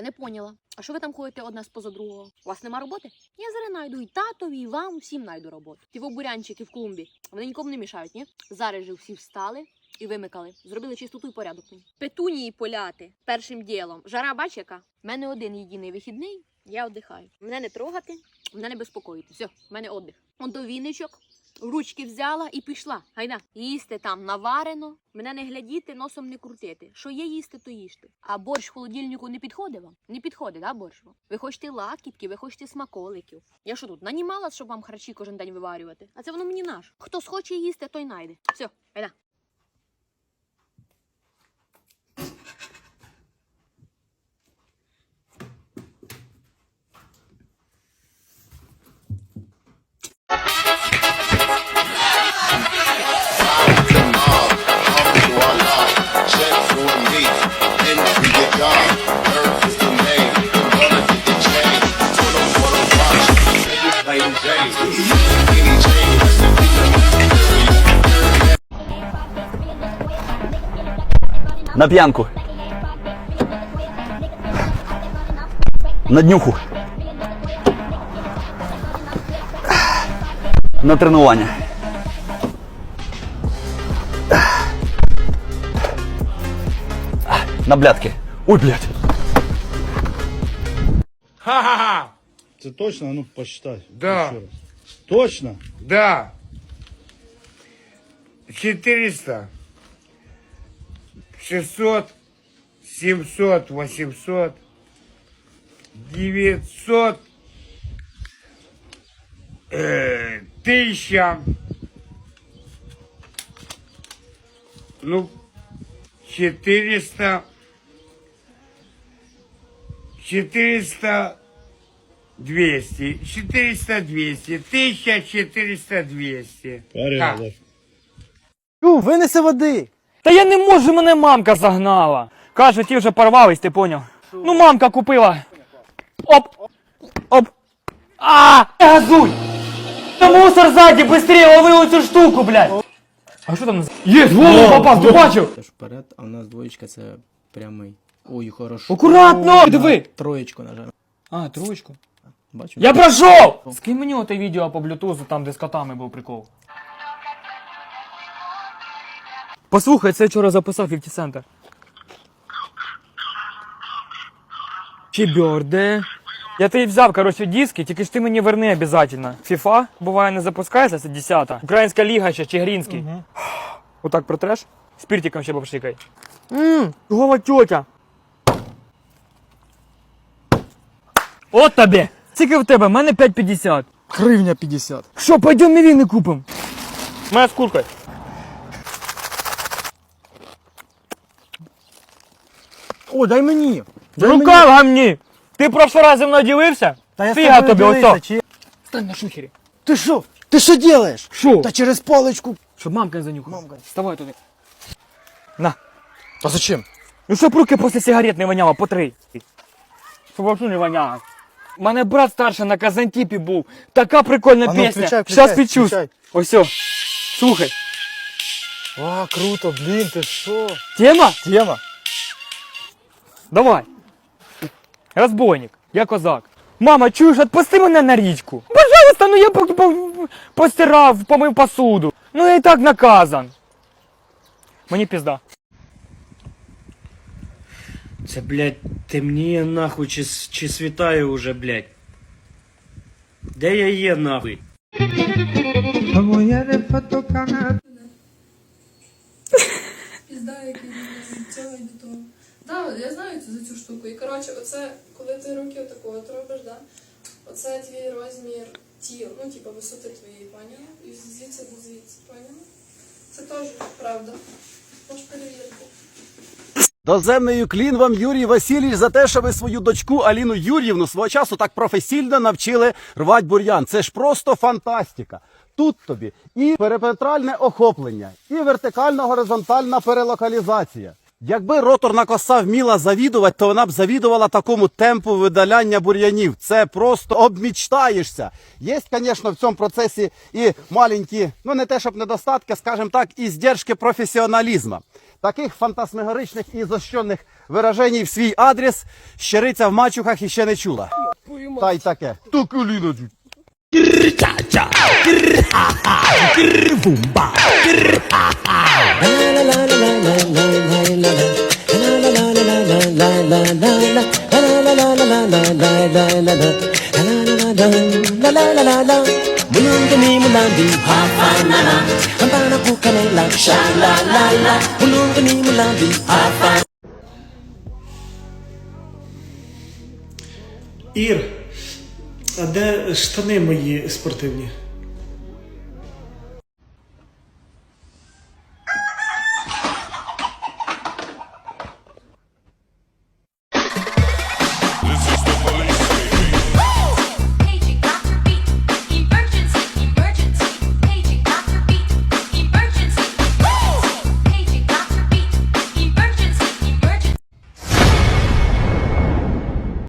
я не поняла. А що ви там ходите одна споза другого? У вас нема роботи? Я зараз найду і татові, і вам, всім найду роботу. Ті бурянчики в клумбі. Вони нікому не мішають, ні? Зараз же всі встали і вимикали. Зробили чистоту і порядок. Петунії поляти першим ділом. Жара бач яка? В мене один єдиний вихідний, я віддихаю. Мене не трогати, мене не безпокоїти. Все, в мене віддих. Он до віничок, ручки взяла і пішла. Гайда, їсти там наварено, мене не глядіти, носом не крутити. Що є їсти, то їжте. А борщ в холодильнику не підходить вам? Не підходить, да, борщ вам? Ви хочете лакітки, ви хочете смаколиків. Я що тут, нанімала, щоб вам харчі кожен день виварювати? А це воно мені наш. Хто схоче їсти, той найде. Все, гайда. На п'янку. На днюху. На тренування. На блядки. Ой, блядь. Ха-ха-ха! Це точно? А Ну, посчитай. Да. Ще раз. Точно? Да. 400, 600, 700, 800, 900, э, 1000, ну, 400, 400, 200, 400, 200, 1400, 200. Порядок. Ю, винеси води. Та я не можу, мене мамка загнала. Каже, ті вже порвались, ти поняв. Ну, мамка купила. Оп! Оп! А! Не газуй! Та мусор ззаді, быстрее лови оцю штуку, блядь! А що там? Є, в голову попав, ти бачив? Теж вперед, а у нас двоєчка це прямий. Ой, хорошо. Акуратно! Диви! Троєчку нажав. А, троєчку. Бачу. Я пройшов! Скинь мені оте відео по блютузу, там, де з котами був прикол. Послухай, це вчора записав 50 Center. Чіберде. Я тобі взяв, коротше, диски, тільки ж ти мені верни обов'язково. FIFA, буває, не запускається, це 10 Українська ліга ще, Чигиринський. Отак протреш. Спіртиком ще попшикай. Ммм, гова тьотя. От тобі! Скільки в тебе? У мене 5,50. Гривня 50. Що, пойдем мівіни купим? Моя з куркою. О, дай мені. Дай Рука в гамні! Ти прошлий раз зі мною ділився? Та я з Фіга тобою тобі, дивився, ото. чи- Стань на шухері. Ти що? Ти що делаєш? Що? Та через паличку. Щоб мамка не занюхала. Мамка. Вставай туди. На. Та зачем? Ну щоб руки після сигарет не воняло, по три. Щоб вообще не воняло. У мене брат старший на Казантіпі був. Така прикольна А ну, пісня. включай, Щас включай, відчусь. включай. Ось все. Слухай. А, круто, блін, ти що? Тема? Тема. Давай. Розбойник, я козак. Мама, чуєш, отпусти мене на річку. Пожалуйста, ну я по- по- постирав, помив посуду. Ну я і так наказан. Мені пізда. Це, блядь, темніє нахуй, чи, чи світає уже, блядь. Де я є нахуй? Пізда, який від цього і до того. Так, я знаю цю, за цю штуку. І коротше, оце, коли ти руки отако от робиш, да? оце твій розмір тіл, ну, типу, висоти твоєї, поняла? І звідси до звідси, поняла? Це теж правда. Можеш перевірити. Доземний клін вам Юрій Васильович за те, що ви свою дочку Аліну Юр'ївну свого часу так професійно навчили рвати бур'ян. Це ж просто фантастика. Тут тобі і перипетральне охоплення, і вертикально-горизонтальна перелокалізація. Якби роторна коса вміла завідувати, то вона б завідувала такому темпу видаляння бур'янів. Це просто обмічтаєшся. Є, звісно, в цьому процесі і маленькі, ну не те, щоб недостатки, скажімо так, і здержки професіоналізму. Таких фантасмагоричних і зощених виражень в свій адрес щириця в мачухах іще не чула. Та й таке. Ту коліно. Mulungani mulambi hafanana Hambana sha la la la Mulungani mulambi hafanana Ір, а де штани мої спортивні?